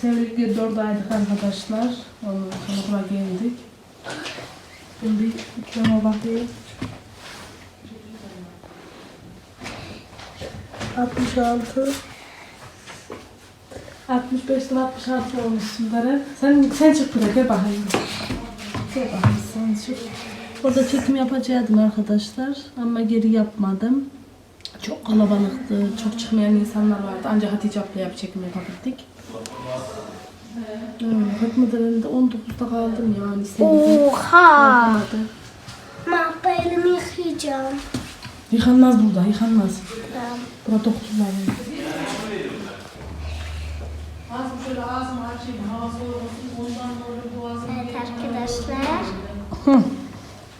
Sevgili oradaydık arkadaşlar. Ondan sonra geldik. Şimdi ikrama bakayım. 66 65'ten 66 olmuşsun Deren. Sen, sen çık buraya gel bakayım. Gel bakayım sen çık. Orada çekim yapacaktım arkadaşlar ama geri yapmadım. Çok kalabalıktı, çok çıkmayan insanlar vardı. Ancak Hatice ablaya bir çekim yapabildik. Evet, Fatma Deren'de 19'da kaldım yani. sevgili. Oha. Kalmadı. Mahpa elimi yıkayacağım. Yıkanmaz burada, yıkanmaz. Tamam. Burada doktorlar var. Ağzım şöyle ağzımı açayım, hava soğuk olsun, ondan böyle boğazım Evet arkadaşlar.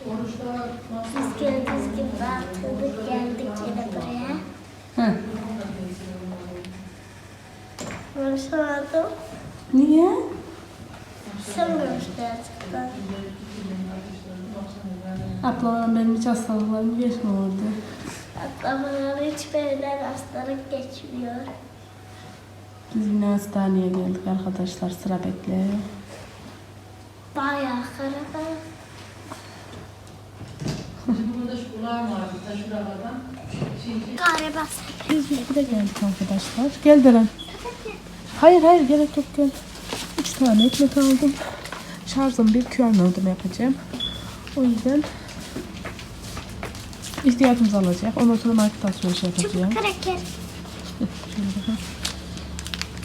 Oruçta Biz gördüğünüz gibi atladık geldik yine buraya. Hı. Konuşamadım. Niye? Sanmıyormuş gerçekten. Ablam benim hiç hastalıklarım geçmiyordu. Atlamalar hiç böyle hastalık geçmiyor. Biz yine hastaneye geldik arkadaşlar, sıra bekliyor. Bayağı karada. Galiba Biz buraya geldik arkadaşlar. Gel Deren. Hayır hayır gerek yok gel. Üç tane ekmek aldım. Şarjım bir QR ödeme yapacağım. O yüzden ihtiyacımız alacak. Ondan sonra market alışveriş yapacağım. kraker. Şöyle bakalım.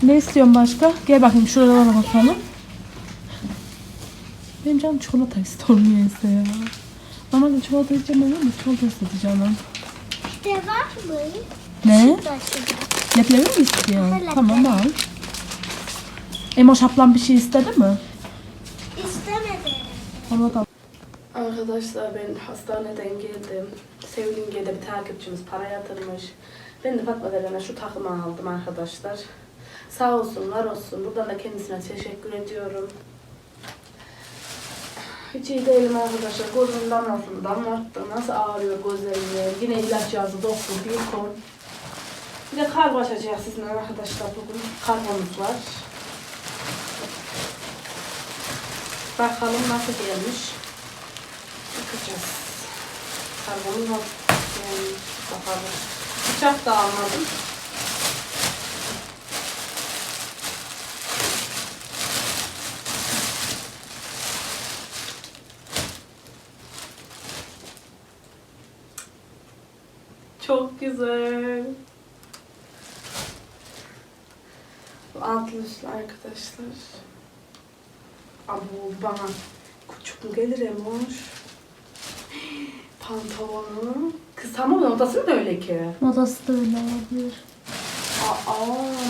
Ne istiyorsun başka? Gel bakayım şuralara bakalım. Benim canım çikolata istiyor niyeyse ya. Normalde çikolata yiyeceğim ama çikolata istedi canım. De var mı? Ne? Şurada. Leblebi mi istiyorsun? Tamam al. Emoş ablam bir şey istedi mi? İstemedi. Da. Arkadaşlar ben hastaneden geldim. Sevgili'ye bir takipçimiz para yatırmış. Ben de Fatma Deren'e şu takımı aldım arkadaşlar. Sağ olsun, var olsun. Buradan da kendisine teşekkür ediyorum. Hiç iyi değilim arkadaşlar. Gözüm damlasını damlattı. Nasıl ağrıyor gözlerimi. Yine ilaç yazdı doktor bir kon. Bir de kargo açacağız sizinle arkadaşlar bugün. Kargomuz var. Bakalım nasıl gelmiş. Bakacağız. Nasıl gelmiş. Bakalım. Bıçak da almadım. Çok güzel. Bu altlı arkadaşlar. Abu bana küçük gelir Emoş? Pantolonu. Kız tamam odası mı öyle ki? Modası da öyle olabilir. Aa,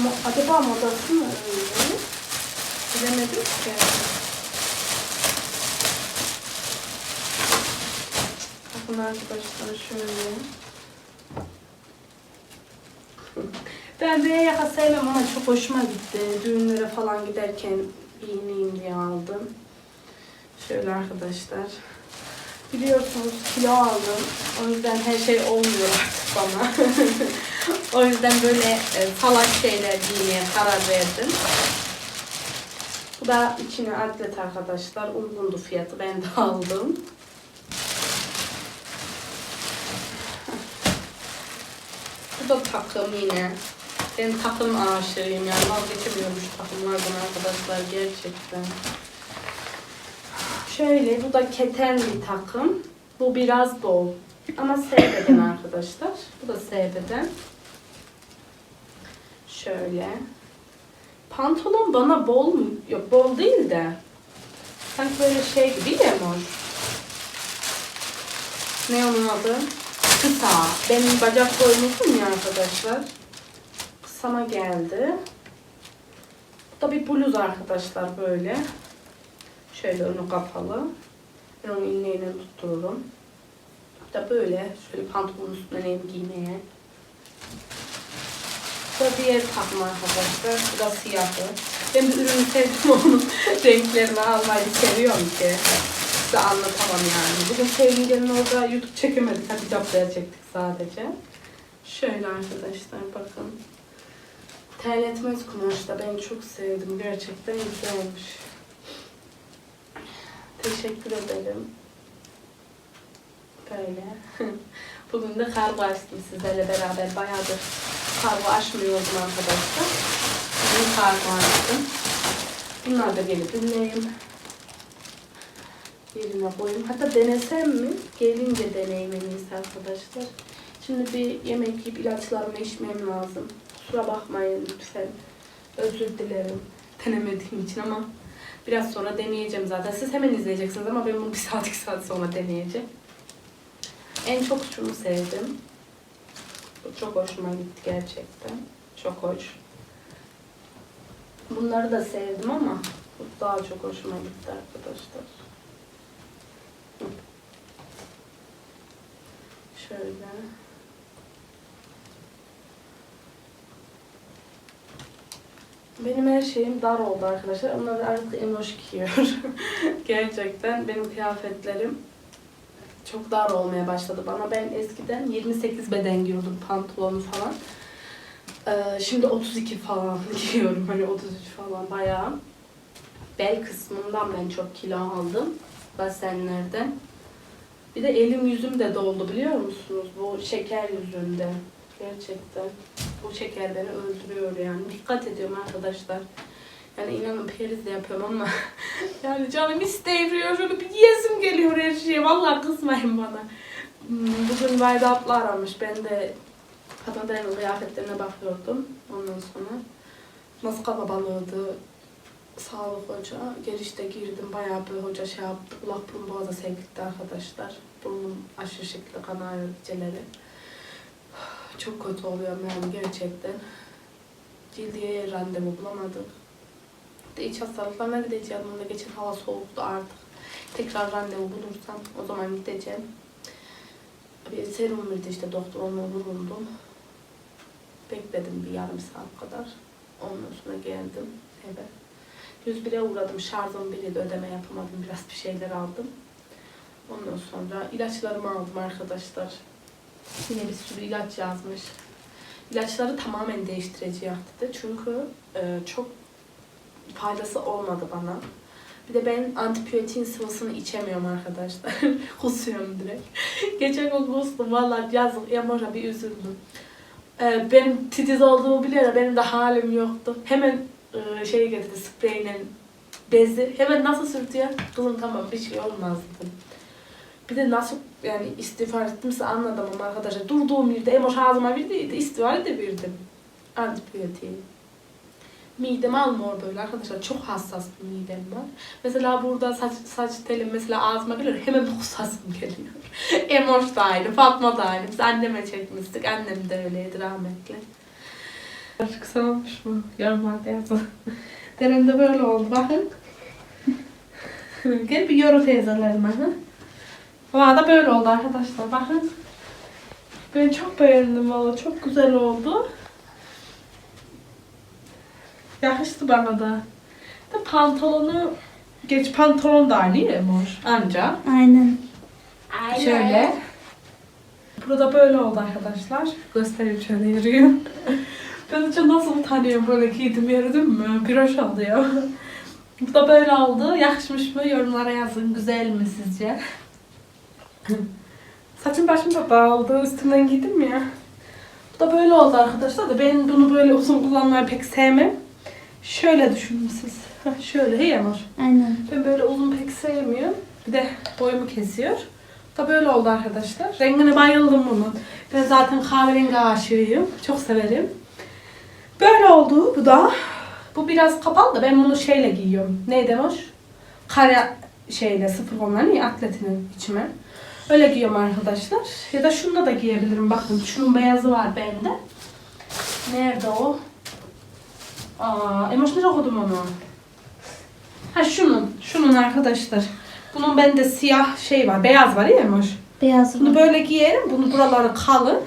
mo- acaba modası mı öyle? Bilemedim ki. Bakın arkadaşlar şöyle. Ben böyle yaka sevmem ama çok hoşuma gitti. Düğünlere falan giderken giyineyim diye aldım. Şöyle arkadaşlar. Biliyorsunuz kilo aldım. O yüzden her şey olmuyor artık bana. o yüzden böyle e, salak şeyler giymeye karar verdim. Bu da içine atlet arkadaşlar. Uygundu fiyatı. Ben de aldım. Bu da takım yine. Ben takım aşığıyım yani vazgeçemiyorum şu takımlardan arkadaşlar gerçekten. Şöyle bu da keten bir takım. Bu biraz bol. Ama S beden arkadaşlar. Bu da S beden. Şöyle. Pantolon bana bol mu? Yok bol değil de. Sanki böyle şey gibi ya mor. Ne onun adı? Kısa. Benim bacak boyum uzun ya arkadaşlar. Kısama geldi. Bu da bir bluz arkadaşlar böyle. Şöyle önü kapalı. Ben onu ilmeğine tuttururum. Bu da böyle. Şöyle pantolonun üstüne nem giymeye. Bu da diğer takım arkadaşlar. Bu da siyahı. Ben bir ürünü sevdim onun renklerini almayı seviyorum ki. Size anlatamam yani. Bugün sevgililerin orada YouTube çekemedik. Hadi ablaya çektik sadece. Şöyle arkadaşlar bakın. Terletmez kumaşta. Ben çok sevdim. Gerçekten güzelmiş. Teşekkür ederim. Böyle. Bugün de kargo açtım sizlerle beraber. Bayağıdır kargo açmıyordum arkadaşlar. Bugün kargo açtım. Bunlar da gelip dinleyeyim. Yerine koyayım. Hatta denesem mi? Gelince deneyim en arkadaşlar. Şimdi bir yemek yiyip ilaçlarımı içmem lazım. Kusura bakmayın lütfen. Özür dilerim. Denemediğim için ama biraz sonra deneyeceğim zaten. Siz hemen izleyeceksiniz ama ben bunu bir saat iki saat sonra deneyeceğim. En çok şunu sevdim. Bu çok hoşuma gitti gerçekten. Çok hoş. Bunları da sevdim ama bu daha çok hoşuma gitti arkadaşlar. Şöyle. Benim her şeyim dar oldu arkadaşlar. Onlar artık emoş giyiyor. Gerçekten benim kıyafetlerim çok dar olmaya başladı bana. Ben eskiden 28 beden giyiyordum pantolonu falan. Ee, şimdi 32 falan giyiyorum. Hani 33 falan bayağı. Bel kısmından ben çok kilo aldım. Basenlerden. Bir de elim yüzüm de doldu biliyor musunuz? Bu şeker yüzünde. Gerçekten. Bu şeker beni öldürüyor yani. Dikkat ediyorum arkadaşlar. Yani inanın periz de yapıyorum ama yani canım isteymiyor. Şöyle bir yiyesim geliyor her şeye. Vallahi kızmayın bana. Hmm, Bugün Vayda abla aramış. Ben de Fatma dayının kıyafetlerine bakıyordum. Ondan sonra nasıl kalabalığıydı. Sağlık hoca. Girişte girdim. Bayağı bir hoca şey yaptı. Kulak burun boğaza sevkildi arkadaşlar. Burnum aşırı şekilde kanıyor geceleri. Çok kötü oluyorum yani gerçekten. Cildiye randevu bulamadık. De iç hastalıklarına gideceğim. Onda geçen hava soğuktu artık. Tekrar randevu bulursam o zaman gideceğim. Bir serum verdi işte doktor onunla vurundum. Bekledim bir yarım saat kadar. Ondan sonra geldim eve. 101'e uğradım. Şarjım biriydi. Ödeme yapamadım. Biraz bir şeyler aldım. Ondan sonra ilaçlarımı aldım arkadaşlar. Yine bir sürü ilaç yazmış. İlaçları tamamen değiştireceği dedi. Çünkü e, çok faydası olmadı bana. Bir de ben antibiyotiğin sıvısını içemiyorum arkadaşlar. Kusuyorum direkt. Geçen gün kustum. Vallahi yazık. Yamora bir üzüldüm. E, benim titiz olduğumu biliyor da benim de halim yoktu. Hemen e, şey getirdi spreyle bezi. Hemen nasıl sürtüyor? Kızım tamam bir şey olmaz dedim. Bir de nasıl yani istiğfar ettimse anladım ama arkadaşlar. Durduğum yerde emoş ağzıma verdiydi. İstiğfar edebilirdim. Antibiyotiği. Midem almıyor böyle arkadaşlar. Çok hassas bir midem var. Mesela burada saç, saç telim mesela ağzıma geliyor. Hemen kusasım geliyor. Emoş da aynı. Fatma da aynı. Biz anneme çekmiştik. Annem de öyleydi rahmetli. Kısa olmuş mu? Yorumlarda yazın. Derim de böyle oldu. Bakın. Gel bir yoru teyzelerime. Ha? Valla da böyle oldu arkadaşlar. Bakın. Ben çok beğendim valla. Çok güzel oldu. Yakıştı bana da. De pantolonu geç pantolon da aynı ya mor. Anca. Aynen. Aynen. Şöyle. Burada böyle oldu arkadaşlar. Göstereyim şöyle yürüyor. ben de nasıl utanıyorum böyle giydim yürüdüm mü? Bir hoş oluyor. Bu da böyle oldu. Yakışmış mı? Yorumlara yazın. Güzel mi sizce? Saçım başım da dağıldı. Üstümden giydim ya. Bu da böyle oldu arkadaşlar da ben bunu böyle uzun kullanmayı pek sevmem. Şöyle düşünün siz. Şöyle iyi ama. Aynen. Ben böyle uzun pek sevmiyorum. Bir de boyumu kesiyor. Bu da böyle oldu arkadaşlar. Rengine bayıldım bunun. Ben zaten kahverengi aşığıyım. Çok severim. Böyle oldu bu da. Bu biraz kapalı da ben bunu şeyle giyiyorum. Neydi hoş? Kara şeyle sıfır onların ya atletinin içime. Öyle giyiyorum arkadaşlar. Ya da şunu da giyebilirim. Bakın şunun beyazı var bende. Nerede o? Aa, Emoş nereye koydum onu? Ha şunun, şunun arkadaşlar. Bunun bende siyah şey var, beyaz var ya Emoş. Beyaz Bunu böyle giyerim, bunu buraları kalın.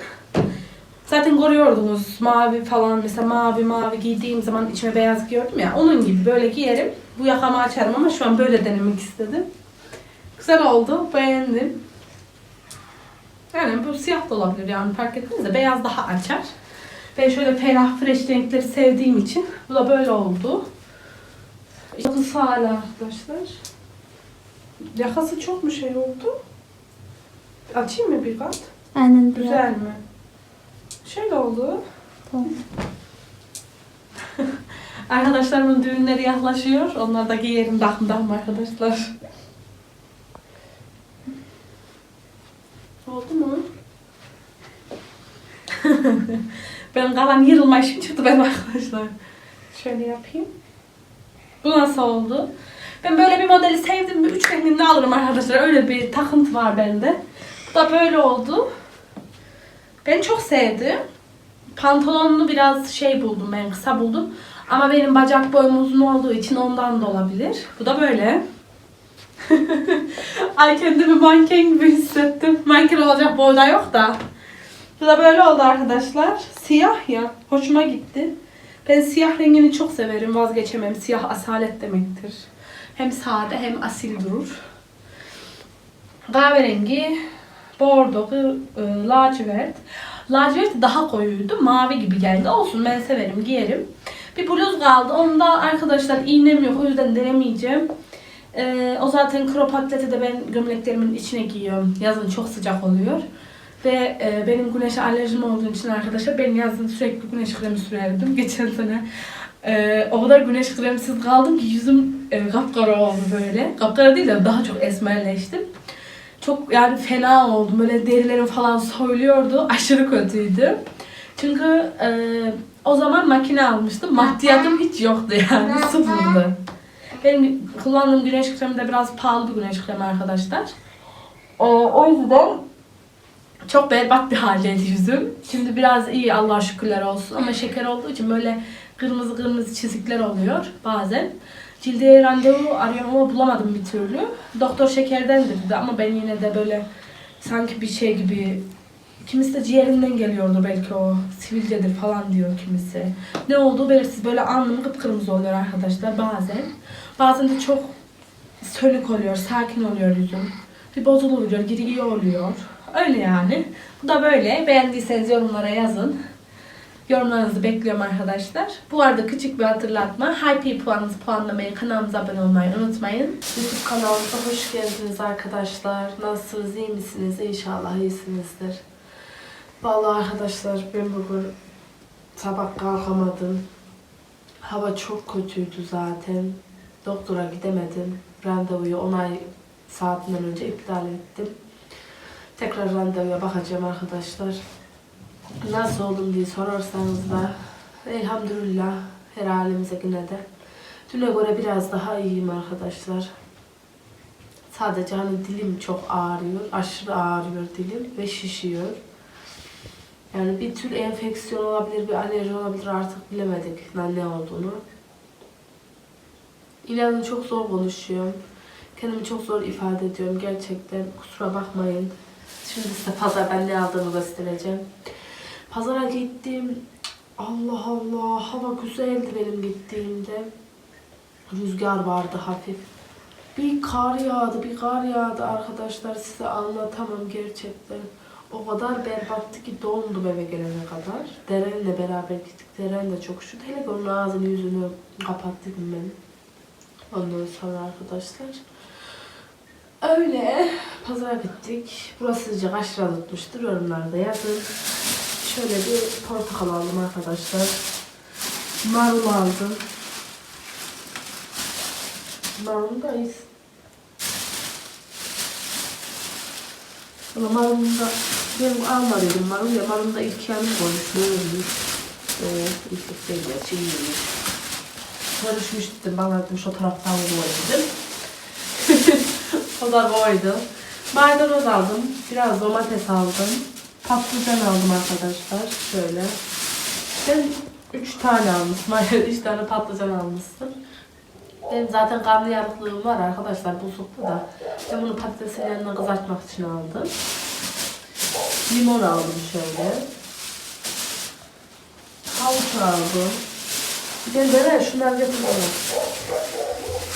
Zaten görüyordunuz mavi falan mesela mavi mavi giydiğim zaman içime beyaz giyiyordum ya. Onun gibi böyle giyerim. Bu yakamı açarım ama şu an böyle denemek istedim. Güzel oldu, beğendim. Yani bu siyah da olabilir yani fark etmez de beyaz daha açar. Ben şöyle ferah fresh renkleri sevdiğim için bu da böyle oldu. Yakası hala arkadaşlar. Yakası çok mu şey oldu? Açayım mı bir kat? Aynen Güzel mi? Şöyle oldu. Tamam. Arkadaşlarımın düğünleri yaklaşıyor. Onlar da giyerim takımdan arkadaşlar. Oldu mu? ben kalan yırılma işim çıktı benim arkadaşlar. Şöyle yapayım. Bu nasıl oldu? Ben böyle bir modeli sevdim mi üç renginde alırım arkadaşlar. Öyle bir takıntı var bende. Bu da böyle oldu. Ben çok sevdim. Pantolonunu biraz şey buldum ben kısa buldum. Ama benim bacak boyum uzun olduğu için ondan da olabilir. Bu da böyle. Ay kendimi manken gibi hissettim. Manken olacak boyda yok da. Bu da böyle oldu arkadaşlar. Siyah ya. Hoşuma gitti. Ben siyah rengini çok severim. Vazgeçemem. Siyah asalet demektir. Hem sade hem asil durur. Kahverengi, bordo, e, lacivert. Lacivert daha koyuydu. Mavi gibi geldi. Olsun ben severim, giyerim. Bir bluz kaldı. Onda arkadaşlar iğnem yok. O yüzden denemeyeceğim. Ee, o zaten crop atleti de ben gömleklerimin içine giyiyorum. Yazın çok sıcak oluyor. Ve e, benim güneşe alerjim olduğu için arkadaşlar ben yazın sürekli güneş kremi sürerdim. Geçen sene e, o kadar güneş kremsiz kaldım ki yüzüm e, kapkara oldu böyle. Kapkara değil de daha çok esmerleştim. Çok yani fena oldum. Böyle derilerim falan soyuluyordu. Aşırı kötüydü. Çünkü e, o zaman makine almıştım. Maddiyatım hiç yoktu yani. Sıfırdı. Benim kullandığım güneş kremi de biraz pahalı bir güneş kremi arkadaşlar. E, o yüzden çok berbat bir haldeydi yüzüm. Şimdi biraz iyi Allah şükürler olsun ama şeker olduğu için böyle kırmızı kırmızı çizikler oluyor bazen. Cildiye randevu arıyorum ama bulamadım bir türlü. Doktor şekerden dedi ama ben yine de böyle sanki bir şey gibi kimisi de ciğerinden geliyordu belki o sivilcedir falan diyor kimisi. Ne olduğu belirsiz böyle alnım kıpkırmızı oluyor arkadaşlar bazen. Bazen de çok sönük oluyor, sakin oluyor yüzüm. Bir bozuluyor, geri iyi oluyor. Öyle yani. Bu da böyle. Beğendiyseniz yorumlara yazın. Yorumlarınızı bekliyorum arkadaşlar. Bu arada küçük bir hatırlatma. Hype puanınızı puanlamayı, kanalımıza abone olmayı unutmayın. YouTube kanalımıza hoş geldiniz arkadaşlar. Nasılsınız, iyi misiniz? İnşallah iyisinizdir. Vallahi arkadaşlar ben bugün sabah kalkamadım. Hava çok kötüydü zaten. Doktora gidemedim. Randevuyu onay saatinden önce iptal ettim. Tekrar randevuya bakacağım arkadaşlar. Nasıl oldum diye sorarsanız da elhamdülillah her halimize yine de. Düne göre biraz daha iyiyim arkadaşlar. Sadece hani dilim çok ağrıyor. Aşırı ağrıyor dilim ve şişiyor. Yani bir tür enfeksiyon olabilir, bir alerji olabilir artık bilemedik ne olduğunu. İnanın çok zor konuşuyorum. Kendimi çok zor ifade ediyorum gerçekten. Kusura bakmayın. Şimdi size pazardan ne aldığımı göstereceğim. Pazara gittim. Allah Allah hava güzeldi benim gittiğimde. Rüzgar vardı hafif. Bir kar yağdı, bir kar yağdı arkadaşlar. Size anlatamam gerçekten. O kadar berbattı ki dondum eve gelene kadar. Deren'le beraber gittik. Deren de çok üşüdü. Hele onun ağzını yüzünü kapattım ben. Ondan sonra arkadaşlar. Öyle pazara gittik. Burası kaç lira tutmuştur yorumlarda yazın. Şöyle bir portakal aldım arkadaşlar. Marul aldım. Marul da. Ama marulu da ben almadıydım marul ya marul da ilk yanım koymuş. Ne olmuş? Evet, ilk seviye çiğneymiş. Karışmış dedim bana dedim şu taraftan koy dedim. o da koydu. Maydanoz aldım. Biraz domates aldım. Patlıcan aldım arkadaşlar. Şöyle. Ben 3 tane almışım. Hayır 3 tane patlıcan almışsın. Benim zaten karnı yarıklığım var arkadaşlar buzlukta da. Ben bunu patatesin yanına kızartmak için aldım. Limon aldım şöyle. Havuç aldım. De ne? Şunları getir bana.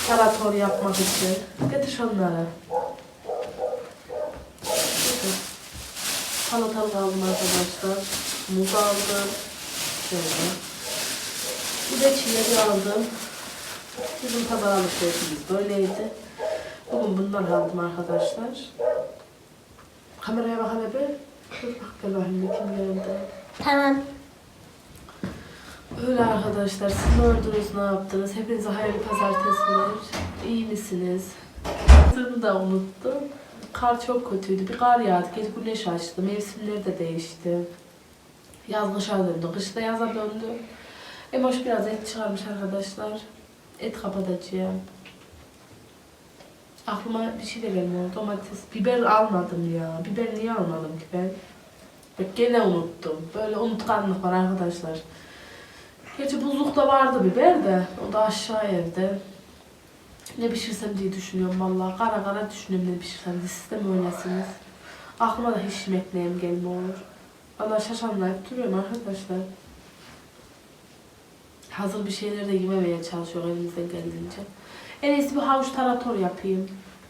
Tarator yapmak için. Getir şunları. Getir. Salatalık aldım arkadaşlar. Muz aldım. Şöyle. Bir de çileri aldım. Bizim pazar alışverişimiz böyleydi. Bugün bunları aldım arkadaşlar. Kameraya bak hele bir. Dur bak gel kim geldi. Tamam. Öyle arkadaşlar. Siz ne ördünüz, ne yaptınız? Hepinize hayırlı pazartesiler. İyi misiniz? Sırrı da unuttum. Kar çok kötüydü. Bir kar yağdı. Gece güneş açtı. Mevsimleri de değişti. Yaz kışa döndü. Kış da yaza döndü. Emoş biraz et çıkarmış arkadaşlar. Et kapatacağım. Aklıma bir şey de gelmiyor. Domates, biber almadım ya. Biber niye almadım ki ben? Bak gene unuttum. Böyle unutkanlık var arkadaşlar. Gerçi buzlukta vardı biber de. O da aşağı evde. Ne pişirsem diye düşünüyorum vallahi. Kara kara düşünüyorum ne pişirsem diye. Siz de mi öylesiniz? Aklıma da hiç yemekleyim gelmiyor. Valla şaşanlayıp duruyorum arkadaşlar. Hazır bir şeyler de yememeye çalışıyor elimizden geldiğince. En iyisi bir havuç tarator yapayım.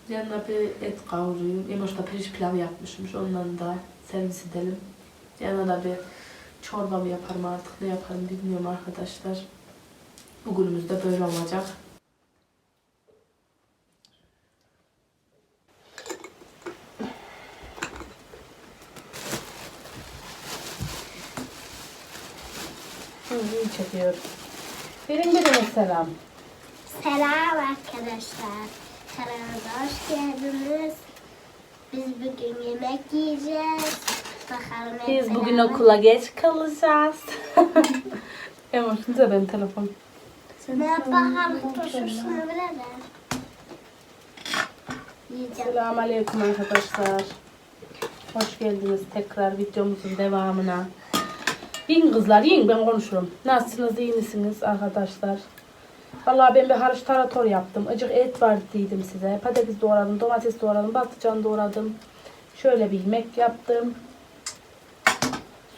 Yanına bir et kavurayım. Emoş da pirinç pilav yapmışmış. Ondan da servis edelim. Yanına da bir çorba mı yaparım artık ne yaparım bilmiyorum arkadaşlar. Bugünümüz de böyle olacak. İyi çekiyor. Verin birine selam. Selam arkadaşlar. Kanalımıza hoş geldiniz. Biz bugün yemek yiyeceğiz. Bakalım Biz bugün okula geç kalacağız. Emoş, ne benim telefon? Ne yap bakalım turşusunu bile. Yiyeceğim. Selamun Aleyküm arkadaşlar. Hoş geldiniz tekrar videomuzun devamına. Yiyin kızlar yiyin ben konuşurum. Nasılsınız iyi misiniz arkadaşlar? Vallahi ben bir harç tarator yaptım. Acık et var dedim size. Patates doğradım, domates doğradım, patlıcan doğradım. Şöyle bir yemek yaptım.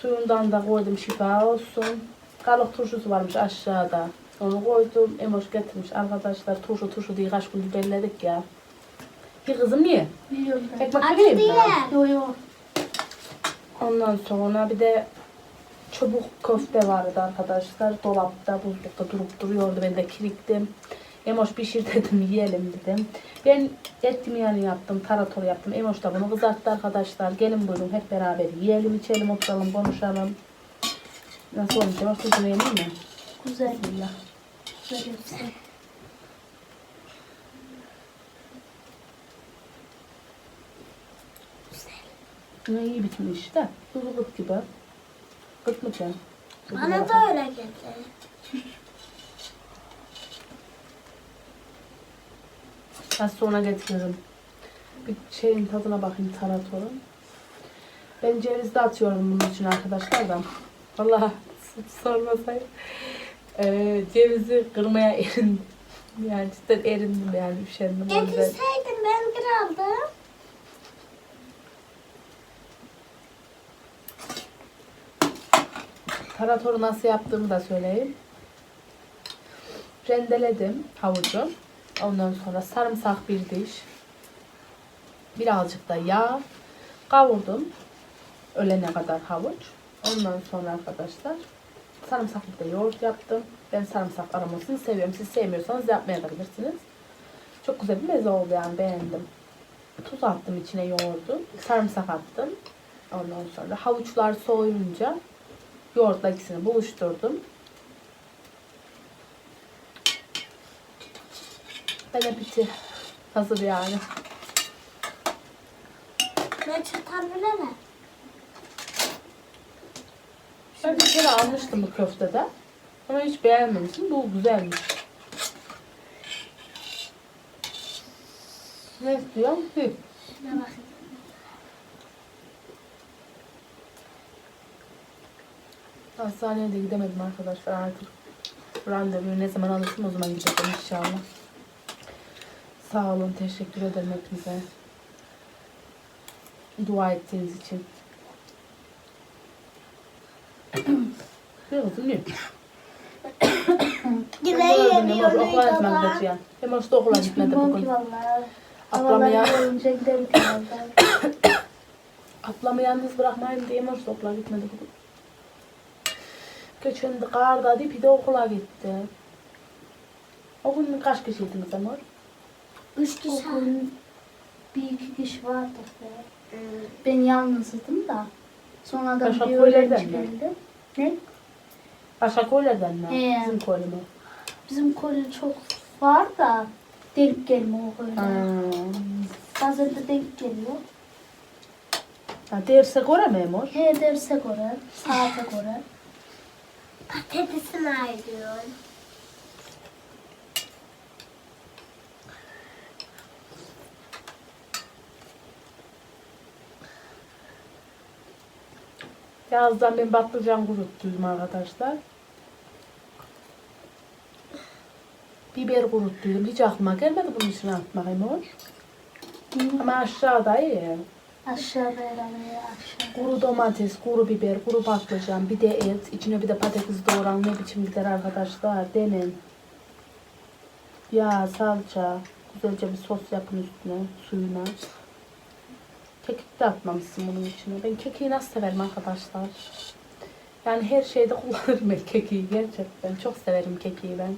Suyundan da koydum şifa olsun. Kalık turşusu varmış aşağıda. Onu koydum. Emoş getirmiş arkadaşlar. Turşu turşu diye kaç gün belledik ya. Bir kızım ye. Biliyorum Ekmek Acı vereyim mi? Yo yo. Ondan sonra bir de çubuk köfte vardı arkadaşlar. Dolapta, buzlukta durup duruyordu. Ben de kiriktim. Emoş pişir dedim, yiyelim dedim. Ben et yani yaptım, tarator yaptım. Emoş da bunu kızarttı arkadaşlar. Gelin buyurun hep beraber yiyelim, içelim, oturalım, konuşalım. Nasıl olmuş? Emoş tuzunu yemeyeyim mi? Güzel. Bismillah. Güzel. Ne iyi bitmiş de. Kıt gibi. Ki? Bana da öyle geldi. Az sonra getiririm. Bir şeyin tadına bakayım taratorun. Ben ceviz de atıyorum bunun için arkadaşlar da. Vallahi sormasaydım. Ee, cevizi kırmaya erindim. Yani cidden erindim yani üşendim. Getirseydin ben kıraldım. Taratoru nasıl yaptığımı da söyleyeyim. Rendeledim havucu. Ondan sonra sarımsak bir diş. Birazcık da yağ. Kavurdum. Ölene kadar havuç. Ondan sonra arkadaşlar sarımsaklı da yoğurt yaptım. Ben sarımsak aromasını seviyorum. Siz sevmiyorsanız yapmayabilirsiniz. Çok güzel bir meze oldu yani beğendim. Tuz attım içine yoğurdu. Sarımsak attım. Ondan sonra havuçlar soğuyunca Yoğurtla ikisini buluşturdum. Ben apeti hazır yani. Ben çatal bile ne? Ben bir kere almıştım bu köftede. Ama hiç beğenmemiştim. Bu güzelmiş. Ne istiyorum? Hı. Şuna bak. Hastaneye de gidemedim arkadaşlar artık. Randevuyu ne zaman alırsam o zaman gideceğim inşallah. Sağ olun, teşekkür ederim hepinize. Dua ettiğiniz için. Ne olsun ne? Yine Okula gitmem geçiyor. Hem işte okula gitmedi bugün. herhalde. ablamı yalnız bırakmayayım diye Emoş da okula gitmedi bugün. Geçen de karda bir de okula gitti. O gün kaç kişiydiniz Amor? Üç kişi. O gün bir iki kişi vardı. be. Hmm. Ben yalnızdım da. Sonradan Başka bir öğrenci mi? geldi. Ne? Başka köylerden mi? He. Bizim köylü mü? Bizim kolye çok var da denk gelme o kolye. Hmm. Bazen de denk geliyor. Ha, derse göre mi Amor? He derse göre, saate göre. Patatesini ayırıyor. Yazdan ben patlıcan kuruttuydum arkadaşlar. Biber kuruttuydum. Hiç aklıma gelmedi bunun içine atmak Amor. Ama aşağıda iyi. Aşağıda herhalde aşağıda. Kuru domates, kuru biber, kuru patlıcan, bir de et, içine bir de patates doğran ne biçim gider arkadaşlar. Denin. Yağ, salça, güzelce bir sos yapın üstüne, suyuna. Kekik de atmamışsın bunun içine. Ben kekiği nasıl severim arkadaşlar. Yani her şeyde kullanırım ben kekiği gerçekten. Çok severim kekiği ben.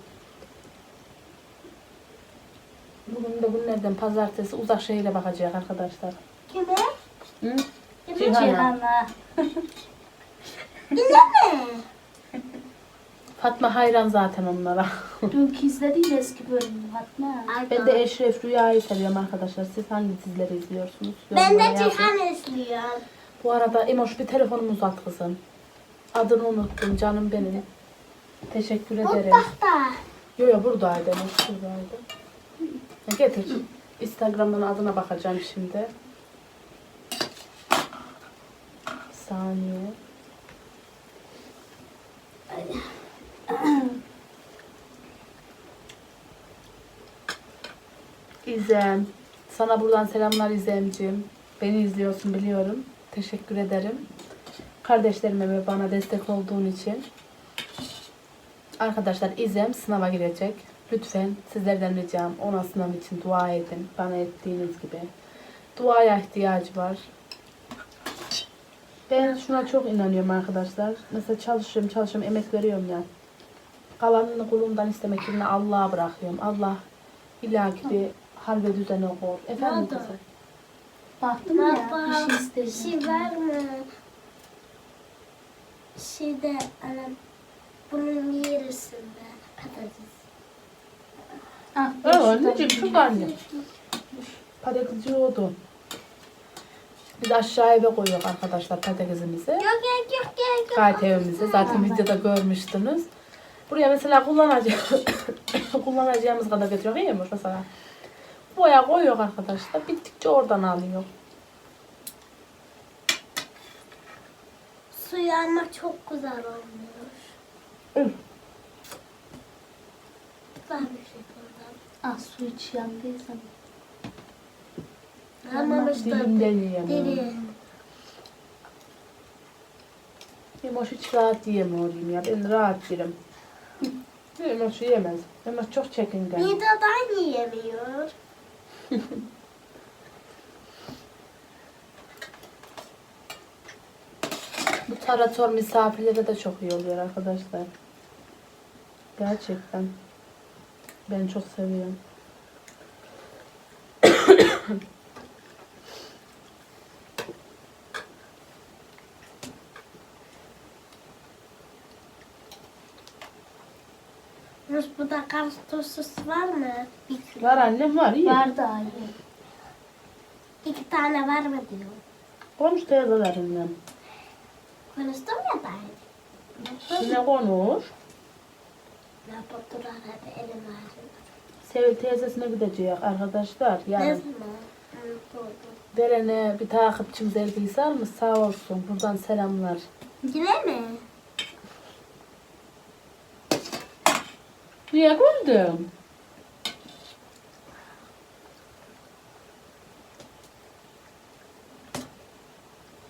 Bugün de günlerden pazartesi uzak şehire bakacak arkadaşlar. Kime? Hı? Kime? Cihan'a. Cihan'a. Yine mi? Fatma hayran zaten onlara. Dünkü izlediğim eski bölümü Fatma. Ben de Eşref Rüya'yı seviyorum arkadaşlar. Siz hangi dizileri izliyorsunuz? Ben Yorumlara de yazın. Cihan izliyorum. Bu arada Emoş bir telefonumu uzat kızım. Adını unuttum canım benim. Teşekkür ederim. Mutfakta. Yo yo buradaydı Emoş buradaydı. Ya Getir. Instagram'dan adına bakacağım şimdi. Bir saniye. İzem. Sana buradan selamlar İzemciğim. Beni izliyorsun biliyorum. Teşekkür ederim. Kardeşlerime ve bana destek olduğun için. Arkadaşlar İzem sınava girecek. Lütfen sizlerden ricam ona sınav için dua edin. Bana ettiğiniz gibi. Duaya ihtiyacı var. Ben şuna çok inanıyorum arkadaşlar. Mesela çalışıyorum, çalışıyorum, emek veriyorum ya. Kalanını kulumdan istemek yerine Allah'a bırakıyorum. Allah illaki bir hal ve düzene koyar. Efendim Nerede? kızım? Baktım ya Baba, bir şey bir istedim. şey var mı? Şeyde, ana, bunun yarısında patates. Ah, Evet anneciğim şu anne. Patates yiyordu. Biz aşağı eve koyuyoruz arkadaşlar patatesimizi. Yok yok yok yok. yok. Gayet evimizi. Zaten videoda görmüştünüz. Buraya mesela kullanacağımız, kullanacağımız kadar getiriyor değil mi mesela? Buraya koyuyor arkadaşlar. Bittikçe oradan alıyor. Suyu almak çok güzel olmuş. Üf. Var bir şey buradan. Ah su hiç yandıysam. Da Dilimden yiyemem. deri. Emoş hiç rahat yiyemiyorum ya. Ben rahat yerim. Emoş yiyemez. Emoş çok çekingen. Nidadan yiyemiyor. Bu tarator misafirlere de çok iyi oluyor arkadaşlar. Gerçekten. Ben çok seviyorum. Da kartosus var mı? Bir. Var annem var iyi. Var da iyi. İki tane var mı diyor. Konuş teyzelerinden. Konuştum ya ben. Yine konuş. Ne yapıp durar hadi elim ağrıyor. Sevil teyzesine gidecek arkadaşlar. Ne Yani zaman? Unuttum. Derene bir takipçimiz elbise almış sağ olsun. Buradan selamlar. Yine mi? Niye güldün?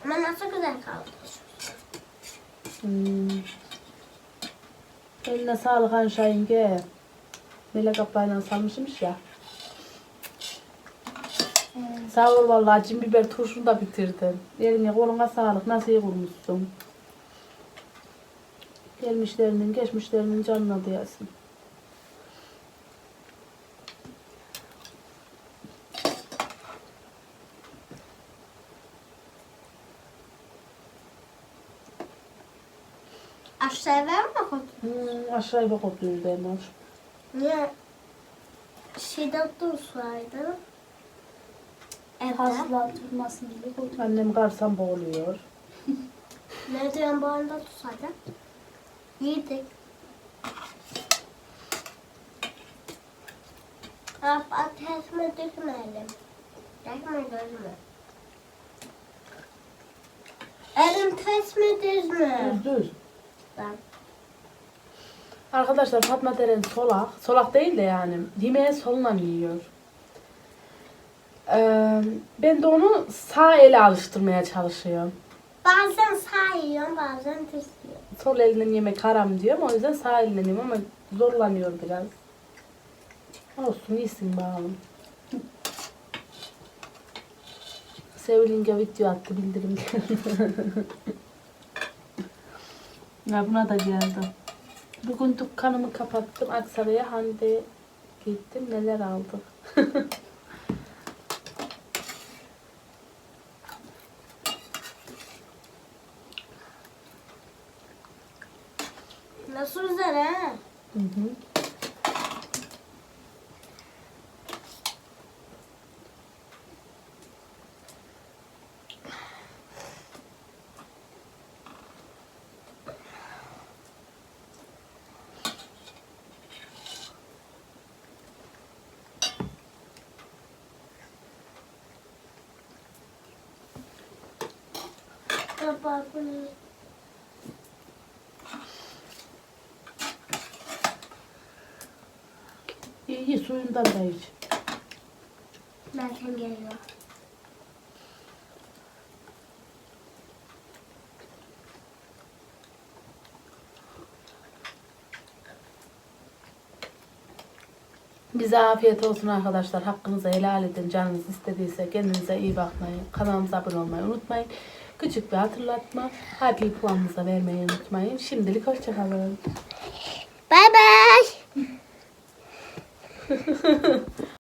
Ama nasıl güzel kaldı. Hmm. Eline sağlık Anşa yenge. Melek ablayla salmışmış ya. Sağ ol vallahi cin biber turşunu da bitirdin. Eline koluna sağlık. Nasıl iyi kurmuşsun. Gelmişlerinin, geçmişlerinin canına diyesin. Aşağıya verme koydum. Hmm, aşağıya bak oturuyor Demir. Niye? Şeyde dursaydı. Evet. Fazla oturmasın diye koydum. Annem karsan boğuluyor. Nereden bu anda tutsaydı? Yedik. Ab ateşime dökmeyelim. Dökme gözüme. Elim ters mi düz mü? Düz düz. Ben. Arkadaşlar Fatma Deren solak. Solak değil de yani. Yemeği soluna yiyor. Ee, ben de onu sağ ele alıştırmaya çalışıyorum. Bazen sağ yiyorum bazen düz yiyorum. Sol elinden yemek haram diyorum. O yüzden sağ elinden yiyorum ama zorlanıyor biraz. Olsun iyisin bakalım. Sevilinge video attı bildirim. ya buna da geldi. Bugün dükkanımı kapattım. Aksaray'a Hande gittim. Neler aldık. Nasıl güzel ha? Hı hı. İyi, iyi suyundan da iç. nereden geliyor? Bize afiyet olsun arkadaşlar. Hakkınızı helal edin. Canınız istediyse kendinize iyi bakmayın. Kanalımıza abone olmayı unutmayın. Küçük bir hatırlatma. Happy puanınıza vermeyi unutmayın. Şimdilik hoşçakalın. Bye bye.